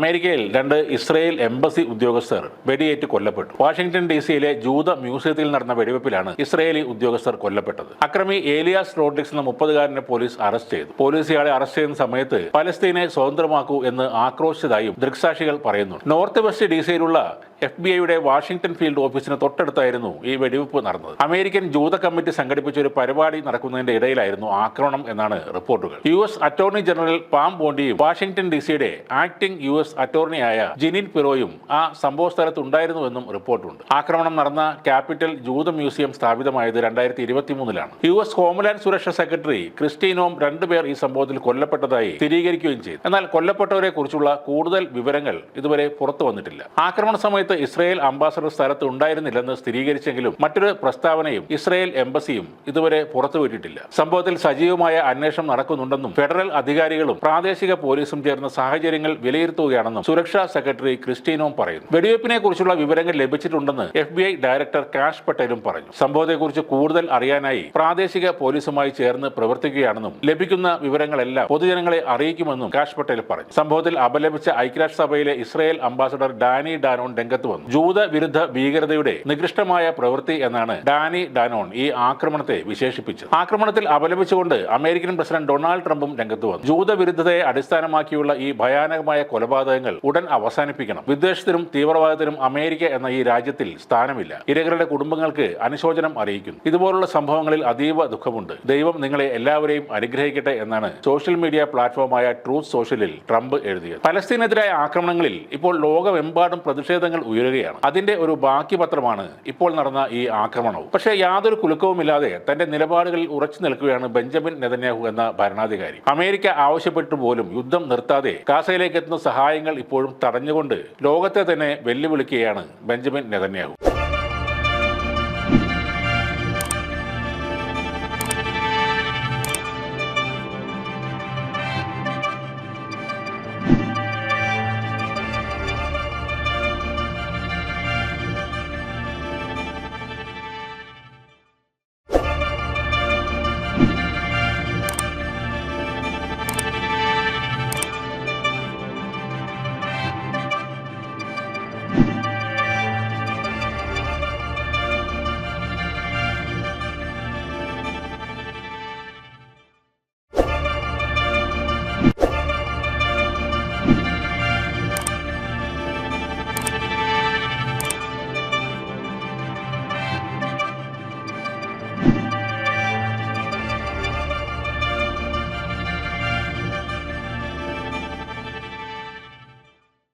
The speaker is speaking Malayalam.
അമേരിക്കയിൽ രണ്ട് ഇസ്രയേൽ എംബസി ഉദ്യോഗസ്ഥർ വെടിയേറ്റ് കൊല്ലപ്പെട്ടു. വാഷിംഗ്ടൺ ഡി സിയിലെ ജൂത മ്യൂസിയത്തിൽ നടന്ന വെടിവെപ്പിലാണ് ഇസ്രയേലി ഉദ്യോഗസ്ഥർ കൊല്ലപ്പെട്ടത്. അക്രമി ഏലിയാസ് റോഡ്രിക്സ് എന്ന മുപ്പതുകാരനെ പോലീസ് അറസ്റ്റ് ചെയ്തു. പോലീസ് ഇയാളെ അറസ്റ്റ് ചെയ്യുന്ന സമയത്ത് പലസ്തീനെ സ്വതന്ത്രമാക്കൂ എന്ന് ആക്രോശിച്ചതായും ദൃക്സാക്ഷികൾ പറയുന്നു നോർത്ത് വെസ്റ്റ് ഡി സിയിലുള്ള എഫ് ബി ഐയുടെ വാഷിംഗ്ടൺ ഫീൽഡ് ഓഫീസിന് തൊട്ടടുത്തായിരുന്നു ഈ വെടിവെപ്പ് നടന്നത്. അമേരിക്കൻ ജൂത കമ്മിറ്റി സംഘടിപ്പിച്ച ഒരു പരിപാടി നടക്കുന്നതിന്റെ ഇടയിലായിരുന്നു ആക്രമണം എന്നാണ് റിപ്പോർട്ടുകൾ. U S attorney general Pam ബോണ്ടിയും Washington D സിയുടെ ആക്ടിംഗ് യു എസ് അറ്റോർണിയായ ജിനിൻ പിറോയും ആ സംഭവ സ്ഥലത്ത് ഉണ്ടായിരുന്നുവെന്നും റിപ്പോർട്ടുണ്ട്. ആക്രമണം നടന്ന ക്യാപിറ്റൽ ജൂത മ്യൂസിയം സ്ഥാപിതമായത് രണ്ടായിരത്തി ഇരുപത്തി മൂന്നിലാണ് യു എസ് ഹോംലാൻഡ് സുരക്ഷാ സെക്രട്ടറി ക്രിസ്റ്റീനോം രണ്ടുപേർ ഈ സംഭവത്തിൽ കൊല്ലപ്പെട്ടതായി സ്ഥിരീകരിക്കുകയും ചെയ്തു. എന്നാൽ കൊല്ലപ്പെട്ടവരെ കുറിച്ചുള്ള കൂടുതൽ വിവരങ്ങൾ ഇതുവരെ പുറത്തു വന്നിട്ടില്ല. ആക്രമണ സമയത്ത് ഇസ്രായേൽ അംബാസഡർ സ്ഥലത്ത് ഉണ്ടായിരുന്നില്ലെന്ന് സ്ഥിരീകരിച്ചെങ്കിലും മറ്റൊരു പ്രസ്താവനയും ഇസ്രയേൽ എംബസിയും ഇതുവരെ പുറത്തുവിട്ടിട്ടില്ല. സംഭവത്തിൽ സജീവമായ അന്വേഷണം നടക്കുന്നുണ്ടെന്നും ഫെഡറൽ അധികാരികളും പ്രാദേശിക പോലീസും ചേർന്ന സാഹചര്യങ്ങൾ വിലയിരുത്തുകയാണെന്നും സുരക്ഷാ സെക്രട്ടറി ക്രിസ്റ്റീനോം പറയുന്നു. വെടിവയ്പ്പിനെ കുറിച്ചുള്ള വിവരങ്ങൾ ലഭിച്ചിട്ടുണ്ടെന്ന് F B I director Kash പട്ടേലും പറഞ്ഞു. സംഭവത്തെക്കുറിച്ച് കൂടുതൽ അറിയാനായി പ്രാദേശിക പോലീസുമായി ചേർന്ന് പ്രവർത്തിക്കുകയാണെന്നും ലഭിക്കുന്ന വിവരങ്ങളെല്ലാം പൊതുജനങ്ങളെ അറിയിക്കുമെന്നും കാഷ് പട്ടേൽ പറഞ്ഞു. സംഭവത്തിൽ അപലപിച്ച ഐക്യരാഷ്ട്രസഭയിലെ ഇസ്രയേൽ അംബാസഡർ ഡാനി ഡാനോൺ രംഗത്ത് വന്നു. ജൂത വിരുദ്ധ ഭീകരതയുടെ നികൃഷ്ടമായ പ്രവൃത്തി എന്നാണ് ഡാനി ഡാനോൺ ഈ ആക്രമണത്തെ വിശേഷിപ്പിച്ചത്. ആക്രമണത്തിൽ അപലപിച്ചുകൊണ്ട് അമേരിക്കൻ പ്രസിഡന്റ് ഡൊണാൾഡ് ട്രംപും രംഗത്ത് വന്നു. ജൂത വിരുദ്ധതയെ അടിസ്ഥാനമാക്കിയുള്ള ഈ ഭയാനകമായ കൊലപാതകങ്ങൾ ഉടൻ അവസാനിപ്പിക്കണം. വിദ്വേഷത്തിനും തീവ്രവാദത്തിനും അമേരിക്ക എന്ന ഈ രാജ്യത്തിൽ സ്ഥാനമില്ല. ഇരകളുടെ കുടുംബങ്ങൾക്ക് അനുശോചനം അറിയിക്കുന്നു. ഇതുപോലുള്ള സംഭവങ്ങളിൽ അതീവ ദുഃഖമുണ്ട്. ദൈവം നിങ്ങളെ എല്ലാവരെയും അനുഗ്രഹിക്കട്ടെ എന്നാണ് സോഷ്യൽ മീഡിയ പ്ലാറ്റ്ഫോമായ ട്രൂത്ത് സോഷ്യലിൽ ട്രംപ് എഴുതിയത്. പലസ്തീനെതിരായ ആക്രമണങ്ങളിൽ ഇപ്പോൾ ലോകമെമ്പാടും പ്രതിഷേധങ്ങൾ ഉയരുകയാണ്. അതിന്റെ ഒരു ബാക്കി പത്രമാണ് ഇപ്പോൾ നടന്ന ഈ ആക്രമണവും. പക്ഷേ യാതൊരു കുലുക്കവുമില്ലാതെ തന്റെ നിലപാടുകളിൽ ഉറച്ചു നിൽക്കുകയാണ് ബെഞ്ചമിൻ നെതന്യാഹു എന്ന ഭരണാധികാരി. അമേരിക്ക ആവശ്യപ്പെട്ടു പോലും യുദ്ധം നിർത്താതെ ഗാസയിലേക്ക് എത്തുന്ന സഹായങ്ങൾ ഇപ്പോഴും തടഞ്ഞുകൊണ്ട് ലോകത്തെ തന്നെ വെല്ലുവിളിക്കുകയാണ് ബെഞ്ചമിൻ നെതന്യാഹു.